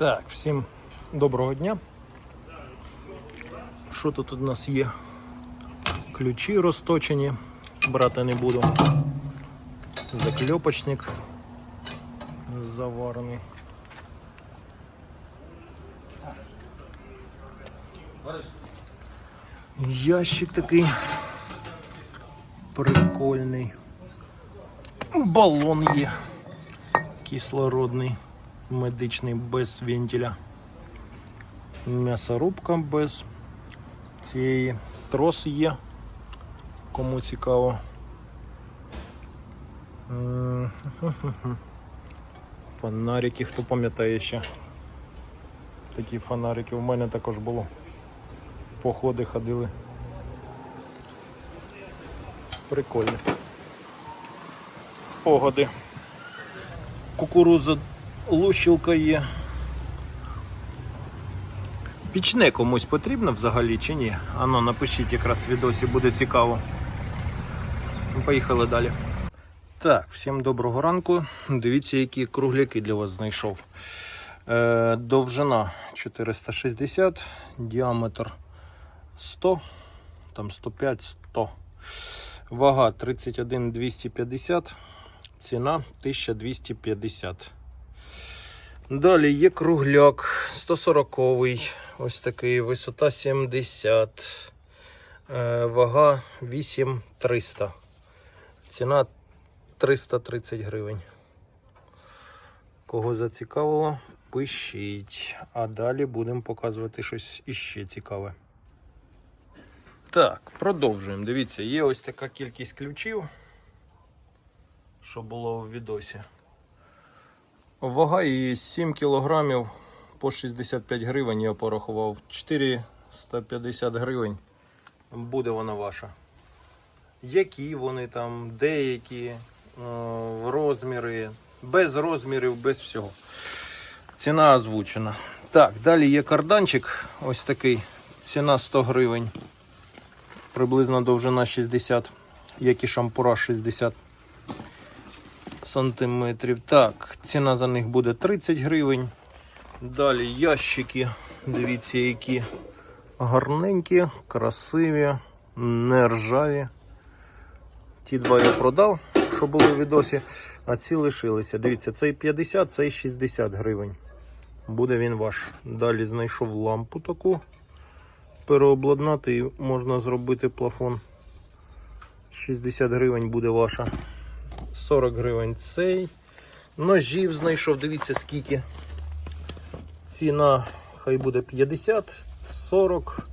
Так, всім доброго дня. Що тут у нас є? Ключі розточені, брати не буду. Закльопочник заварений. Ящик такий прикольний. Балон є кислородний, медичний без вентиля. М'ясорубка без цієї трос є. Кому цікаво. Фонарики, хто пам'ятає ще. Такі фонарики у мене також було. В походи ходили. Прикольно. Спогади. Кукуруза лущилка є. Пічне комусь потрібно взагалі чи ні? Ано, напишіть якраз в відосі, буде цікаво. Ну, Поїхали далі. Так, всім доброго ранку. Дивіться, які кругляки для вас знайшов. Е, довжина 460, діаметр 100, там 105, 100. Вага 31 250, ціна 1250. Далі є кругляк 140 ось такий, висота 70, е, вага 8300. Ціна 330 гривень. Кого зацікавило, пишіть. А далі будемо показувати щось іще цікаве. Так, продовжуємо. Дивіться, є ось така кількість ключів, що було в відосі. Вага її 7 кілограмів по 65 гривень я порахував. 450 гривень буде вона ваша. Які вони там, деякі, е, розміри, без розмірів, без всього. Ціна озвучена. Так, далі є карданчик, ось такий. Ціна 100 гривень. Приблизно довжина 60, як і шампура 60 сантиметрів. Так, ціна за них буде 30 гривень. Далі ящики, дивіться, які гарненькі, красиві, не ржаві. Ті два я продав, що були в відосі, а ці лишилися. Дивіться, цей 50, цей 60 гривень. Буде він ваш. Далі знайшов лампу таку. Переобладнати і можна зробити плафон. 60 гривень буде ваша. 40 гривень цей. Ножів знайшов, дивіться скільки. Ціна хай буде 50, 40,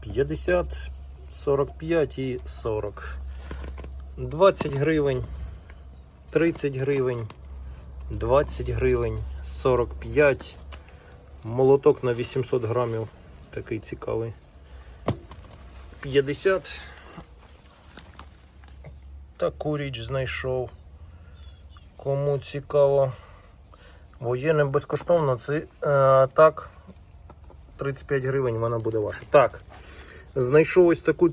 50, 45 і 40. 20 гривень, 30 гривень, 20 гривень, 45. Молоток на 800 грамів. Такий цікавий. 50. Таку річ знайшов. Кому цікаво. Воєнним безкоштовно. Це е, так. 35 гривень вона буде ваша. Так. Знайшов ось таку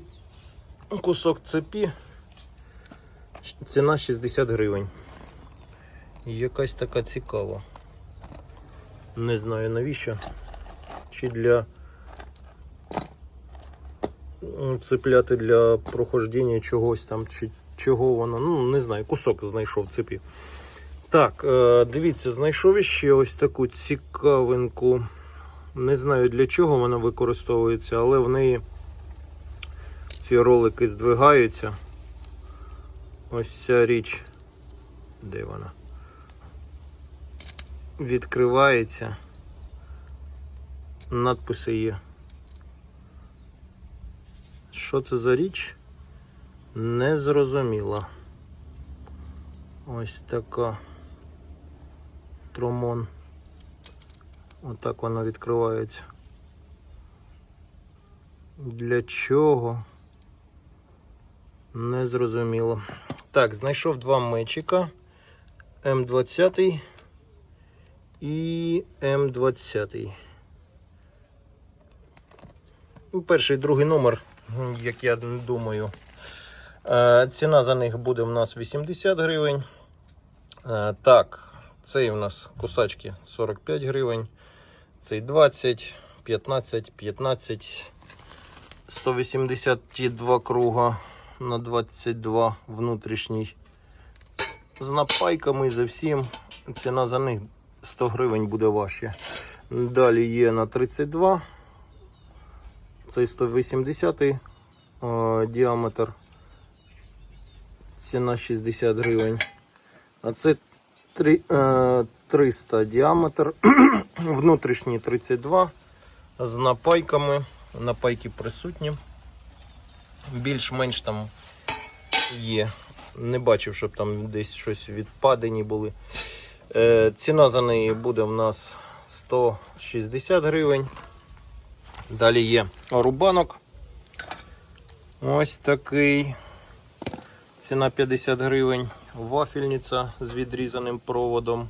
кусок цепі. Ціна 60 гривень. Якась така цікава. Не знаю навіщо. Чи для цепляти для прохождення чогось там, чи чого воно. Ну, не знаю, кусок знайшов цепі. Так, е, дивіться, знайшов іще ось таку цікавинку. Не знаю для чого вона використовується, але в неї ці ролики здвигаються. Ось ця річ. Де вона? Відкривається. Надписи є. Що це за річ? Не зрозуміло. Ось така тромон. Отак вона відкривається. Для чого? Не зрозуміло. Так, знайшов два мечика. М20 і М20. Ну, Перший другий номер, як я думаю. Е, Ціна за них буде в нас 80 гривень. Е, Так, цей у нас кусачки 45 гривень. Цей 20, 15, 15, 182 круга на 22 внутрішній. З напайками за всім. Ціна за них 100 гривень буде важче. Далі є на 32. Цей 180 е, діаметр. Ціна 60 гривень. А це 300 діаметр. Внутрішній 32 з напайками. Напайки присутні. Більш-менш там є. Не бачив, щоб там десь щось відпадені були. Е, ціна за неї буде в нас 160 гривень. Далі є рубанок. Ось такий. Ціна 50 гривень. Вафельниця з відрізаним проводом.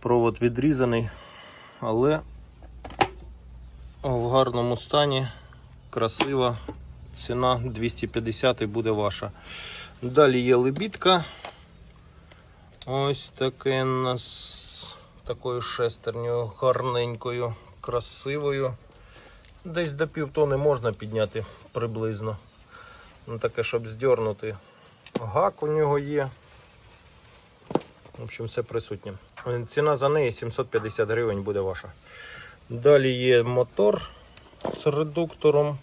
Провод відрізаний, але в гарному стані. Красива. Ціна 250 і буде ваша. Далі є лебідка. Ось таке нас такою шестернею гарненькою, красивою. Десь до півтони можна підняти приблизно. Ну, таке, щоб здернути. Гак у нього є. В общем, все присутнє. Ціна за неї 750 гривень буде ваша. Далі є мотор з редуктором.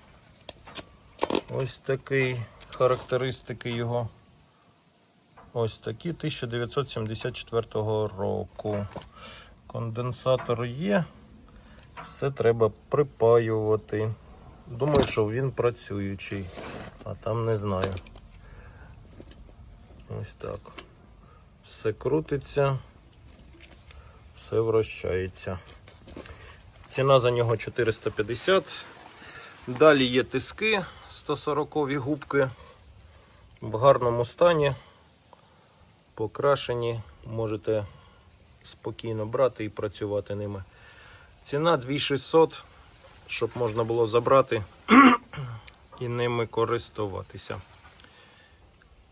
Ось такий характеристики його. Ось такі 1974 року. Конденсатор є. Все треба припаювати. Думаю, що він працюючий, а там не знаю. Ось так. Все крутиться, все вращається. Ціна за нього 450. Далі є тиски 140 губки в гарному стані, покрашені. Можете спокійно брати і працювати ними. Ціна 2600, щоб можна було забрати і ними користуватися.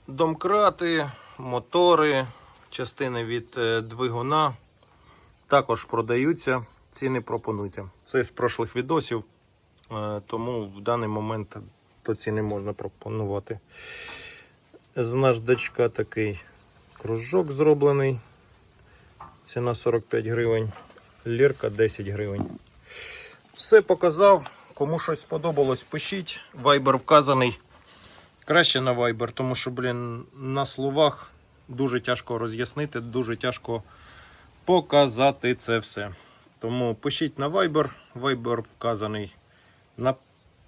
Домкрати, мотори, частини від е, двигуна також продаються. Ціни пропонуйте. Це з прошлих відосів, е, тому в даний момент то ціни можна пропонувати. З наждачка такий кружок зроблений. Ціна 45 гривень. Лірка 10 гривень. Все показав. Кому щось сподобалось, пишіть. Вайбер вказаний. Краще на Viber, тому що, блін, на словах дуже тяжко роз'яснити, дуже тяжко показати це все. Тому пишіть на Viber, Viber вказаний на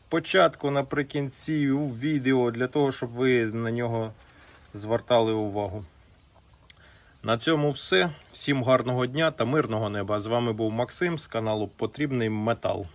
початку, наприкінці у відео, для того, щоб ви на нього звертали увагу. На цьому все. Всім гарного дня та мирного неба. З вами був Максим з каналу Потрібний Метал.